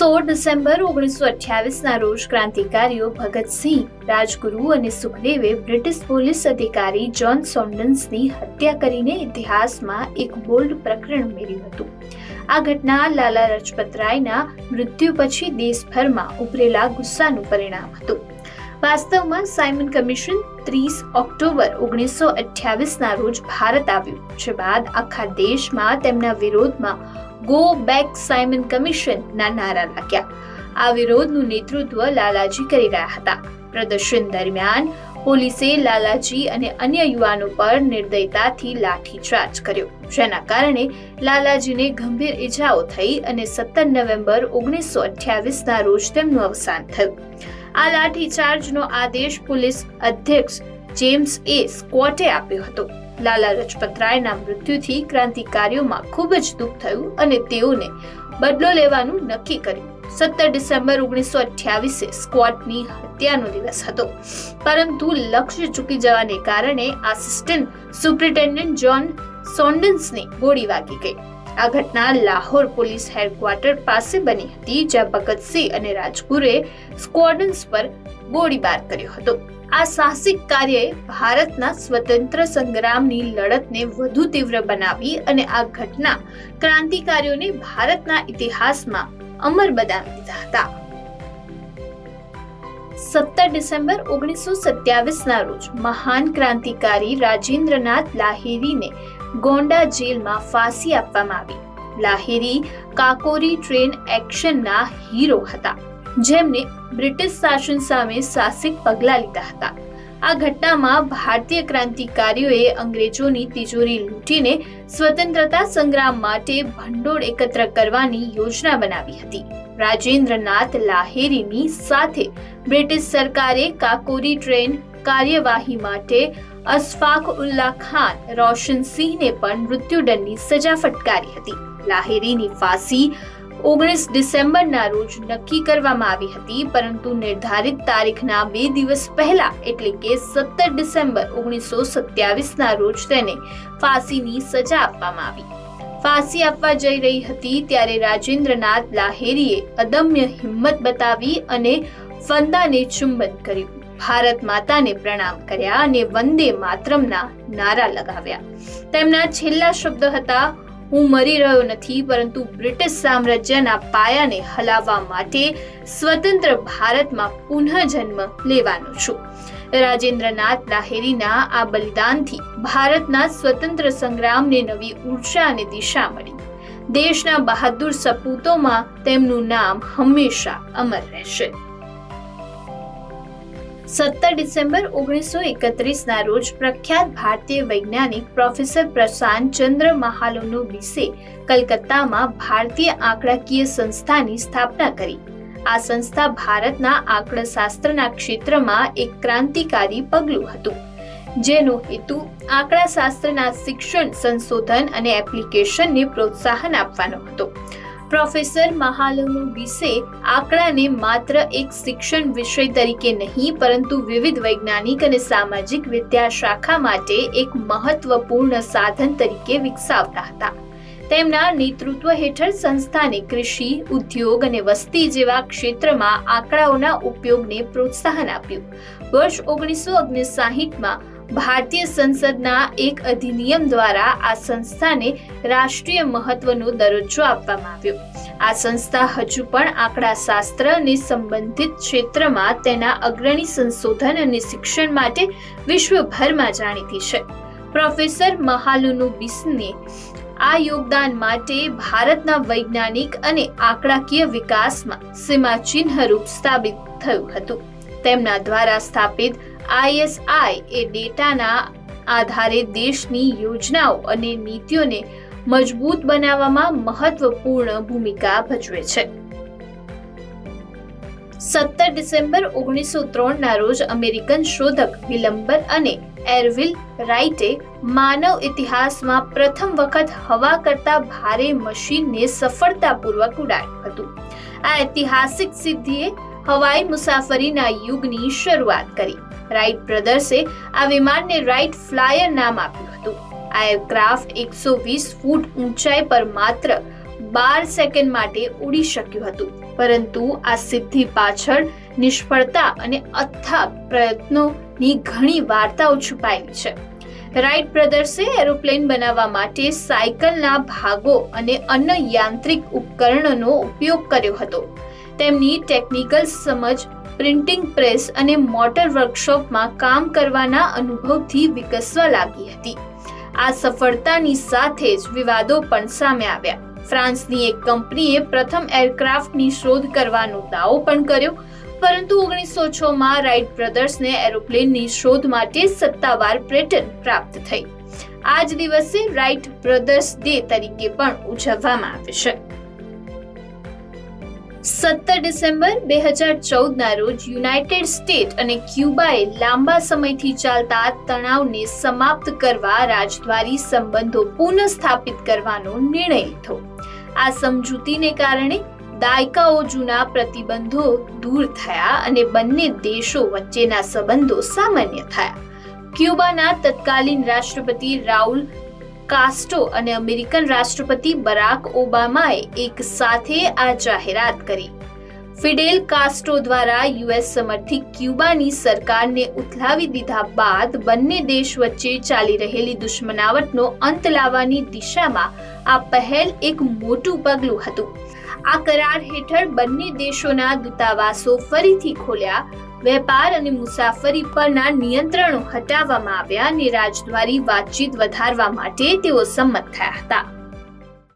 સોળ ડિસેમ્બર ઓગણીસો અઠ્યાવીસના રોજ ક્રાંતિકારીઓ ભગતસિંહ, રાજગુરુ અને સુખદેવે બ્રિટિશ પોલીસ અધિકારી જ્હોન સોન્ડન્સની હત્યા કરીને ઇતિહાસમાં એક બોલ્ડ પ્રકરણ ઉમેર્યું હતું. આ ઘટના લાલા લજપત રાયના મૃત્યુ પછી દેશભરમાં ઉભરેલા ગુસ્સાનું પરિણામ હતું. વાસ્તવમાં સાયમન કમિશન ત્રીસ ઓક્ટોબર ઓગણીસો અઠ્યાવીસના રોજ ભારત આવ્યું, જે બાદ આખા દેશમાં તેમના વિરોધમાં ગો બેક સાયમન કમિશન ના નારા લાગ્યા. આ વિરોધનું નેતૃત્વ લાલાજી કરી રહ્યા હતા. પ્રદર્શન દરમિયાન પોલીસે લાલાજી અને અન્ય યુવાનો પર નિર્દયતાથી લાઠીચાર્જ કર્યો. જેના કારણે લાલાજીને ગંભીર ઈજાઓ થઈ અને સત્તર નવેમ્બર ઓગણીસો અઠ્યાવીસના રોજ તેમનું અવસાન થયું. આ લાઠીચાર્જનો આદેશ પોલીસ અધ્યક્ષ જેમ્સ એ સ્કોટે આપ્યો હતો. લાલા રજપતરાયના મૃત્યુથી ક્રાંતિકારીઓમાં ખૂબ જ દુઃખ થયું અને તેઓને બદલો લેવાનું નક્કી કર્યું. સત્તર ડિસેમ્બર ઓગણીસો અઠ્યાવીસે સ્કોટની હત્યાનો દિવસ હતો. પરંતુ લક્ષ્ય ચૂકી જવાને કારણે આસિસ્ટન્ટ સુપ્રિન્ટેન્ડન્ટ જ્હોન સોન્ડન્સને ગોળી વાગી ગઈ. આ ઘટના લાહોર પોલીસ હેડક્વાર્ટર પાસે બની હતી, જ્યાં ભગતસિંહ અને રાજગુરે સ્ક્વોડન્સ પર ગોળીબાર કર્યો હતો. આ સાહસિક કાર્યએ ભારતના સ્વતંત્ર સંગ્રામની લડતને વધુ તીવ્ર બનાવી અને આ ઘટના ક્રાંતિકારીઓને ભારતના ઇતિહાસમાં અમર બનાવી દીધા હતા. સત્તર ડિસેમ્બર ઓગણીસો સત્યાવીસના રોજ મહાન ક્રાંતિકારી રાજેન્દ્રનાથ લાહિરીને ગોંડા જેલમાં ફાંસી આપવામાં આવી. લાહિરી, કાકોરી ટ્રેન એક્શનના હીરો હતા, જેમને બ્રિટિશ શાસન સામે સાહસિક પગલાં લીધા હતા. આ ઘટનામાં ભારતીય ક્રાંતિકારીઓએ અંગ્રેજોની તિજોરી લૂંટીને સ્વતંત્રતા સંગ્રામ માટે ભંડોળ એકત્ર કરવાની યોજના બનાવી હતી. રાજેન્દ્રનાથ લાહેરીની સાથે બ્રિટિશ સરકારે કાકોરી ટ્રેન કાર્યવાહી માટે અશફાક ઉલ્લા ખાન, રોશન સિંહને પણ મૃત્યુદંડની સજા ફટકારી હતી. લાહેરીની ફાંસી ઓગણીસ ડિસેમ્બરના રોજ નક્કી કરવામાં આવી હતી, પરંતુ નિર્ધારિત તારીખના બે દિવસ પહેલા, એટલે કે સત્તર ડિસેમ્બર ઓગણીસો સત્યાવીસના રોજ તેને ફાંસીની સજા આપવામાં આવી. ફાંસી આપવા જઈ રહી હતી ત્યારે રાજેન્દ્રનાથ લાહેરીએ અદમ્ય હિંમત બતાવી અને ફંદાને ચુંબન કર્યું. ભારત માતાને પ્રણામ કર્યા અને વંદે માતરમના નારા લગાવ્યા. તેમના છેલ્લા શબ્દ હતા, હું મરી રહ્યો નથી, પરંતુ બ્રિટિશ સામ્રાજ્યના પાયાને હલાવવા માટે સ્વતંત્ર ભારતમાં પુનઃજન્મ લેવાનો છું. રાજેન્દ્રનાથ લાહેરીના આ બલિદાનથી ભારતના સ્વતંત્ર સંગ્રામને નવી ઊર્જા અને દિશા મળી. દેશના બહાદુર સપૂતોમાં તેમનું નામ હંમેશા અમર રહેશે. સત્તર ડિસેમ્બર ઓગણીસો એકત્રીસના રોજ પ્રખ્યાત ભારતીય વૈજ્ઞાનિક પ્રોફેસર પ્રશાંત ચંદ્ર મહાલોનો વિશે કલકત્તામાં ભારતીય આંકડાકીય સંસ્થાની સ્થાપના કરી. આ સંસ્થા ભારતના આંકડાશાસ્ત્રના ક્ષેત્રમાં એક ક્રાંતિકારી પગલું હતું, જેનો હેતુ આંકડાશાસ્ત્રના શિક્ષણ, સંશોધન અને એપ્લિકેશનને પ્રોત્સાહન આપવાનો હતો. પ્રોફેસર મહાલોનો વિશે આંકડાને માત્ર એક શિક્ષણ વિષય તરીકે નહીં, પરંતુ વિવિધ વૈજ્ઞાનિક અને સામાજિક વિદ્યા શાખા માટે એક મહત્વપૂર્ણ સાધન તરીકે વિકસાવતા હતા. તેમના નેતૃત્વ હેઠળ સંસ્થાને કૃષિ, ઉદ્યોગ અને વસ્તી જેવા ક્ષેત્રમાં આંકડાઓના ઉપયોગને પ્રોત્સાહન આપ્યું. વર્ષ ઓગણીસો ઓગણસાહીઠમાં ભારતીય સંસદના એક અધિનિયમ દ્વારા આ સંસ્થાને રાષ્ટ્રીય મહત્વનો દરજ્જો આપવામાં આવ્યો. આ સંસ્થા હજુ પણ આંકડાશાસ્ત્ર અને સંબંધિત ક્ષેત્રમાં તેના અગ્રણી સંશોધન અને શિક્ષણ માટે વિશ્વભરમાં જાણીતી છે. પ્રોફેસર મહાલુનુ બિસ્ને આ યોગદાન માટે ભારતના વૈજ્ઞાનિક અને આંકડાકીય વિકાસમાં સીમાચિહ્નરૂપ સ્થાપિત થયું હતું. તેમના દ્વારા સ્થાપિત આઈએસઆઈ એ ડેટાના આધારે દેશની યોજનાઓ અને નીતિઓને મજબૂત બનાવવામાં મહત્વપૂર્ણ ભૂમિકા ભજવે છે. સત્તર ડિસેમ્બર ઓગણીસો ત્રણના રોજ અમેરિકન શોધક વિલંબર અને એરવિલ રાઇટે માનવ ઇતિહાસમાં પ્રથમ વખત હવા કરતા ભારે મશીનને સફળતાપૂર્વક ઉડાડ્યું હતું. આ ઐતિહાસિક સિદ્ધિએ હવાઈ મુસાફરીના યુગની શરૂઆત કરી. રાઇટ બ્રદર્સે આ વિમાનને રાઇટ ફ્લાયર નામ આપ્યું હતું. આ એરક્રાફ્ટ એકસો વીસ ફૂટ ઊંચાઈ પર માત્ર બાર સેકન્ડ માટે ઉડી શક્યું હતું. પરંતુ આ સિદ્ધિ પાછળ નિષ્ફળતા અને અથાગ પ્રયત્નોની ઘણી વાર્તાઓ છુપાયેલી છે. રાઇટ બ્રધર્સે એરોપ્લેન બનાવવા માટે સાયકલના ભાગો અને અન્ય યાંત્રિક ઉપકરણોનો ઉપયોગ કર્યો હતો. તેમની ટેકનિકલ સમજ પ્રિન્ટિંગ પ્રેસ અને મોટર વર્કશોપમાં કામ કરવાના અનુભવથી વિકસવા લાગી હતી. આ સફળતાની સાથે જ વિવાદો પણ સામે આવ્યા. ફ્રાન્સની એક કંપનીએ પ્રથમ એરક્રાફ્ટની શોધ કરવાનો દાવો પણ કર્યો, પરંતુ ઓગણીસો છ માં રાઇટ બ્રધર્સને એરોપ્લેનની શોધ માટે સત્તાવાર પેટન્ટ પ્રાપ્ત થઈ. આ જ દિવસે રાઇટ બ્રધર્સ ડે તરીકે પણ ઉજવવામાં આવે છે. સત્તર ડિસેમ્બર બે હજાર ચૌદના રોજ યુનાઇટેડ સ્ટેટ અને ક્યુબાએ લાંબા સમયથી ચાલતા તણાવને સમાપ્ત કરવા રાજદ્વારી સંબંધો પુનઃસ્થાપિત કરવાનો નિર્ણય લીધો. આ સમજૂતીને કારણે દાયકાઓ જૂના પ્રતિબંધો દૂર થયા અને બંને દેશો વચ્ચેના સંબંધો સામાન્ય થયા. ક્યુબાના તત્કાલીન રાષ્ટ્રપતિ રાઉલ કાસ્ટો અને અમેરિકન રાષ્ટ્રપતિ બરાક ઓબામાએ એક સાથે આ જાહેરાત કરી. ફિડેલ કાસ્ટો દ્વારા યુએસ સમર્થિત ક્યુબાની સરકારને ઉથલાવી દીધા બાદ બંને દેશ વચ્ચે ચાલી રહેલી દુશ્મનાવટનો અંત લાવવાની દિશામાં આ પહેલ એક મોટું પગલું હતું. આ કરાર હેઠળ બંને દેશોના દૂતાવાસો ફરીથી ખોલ્યા વેપાર અને મુસાફરી પરના નિયંત્રણો હટાવવામાં આવ્યા અને રાજદ્વારી વાતચીત વધારવા માટે તેઓ સંમત થયા હતા.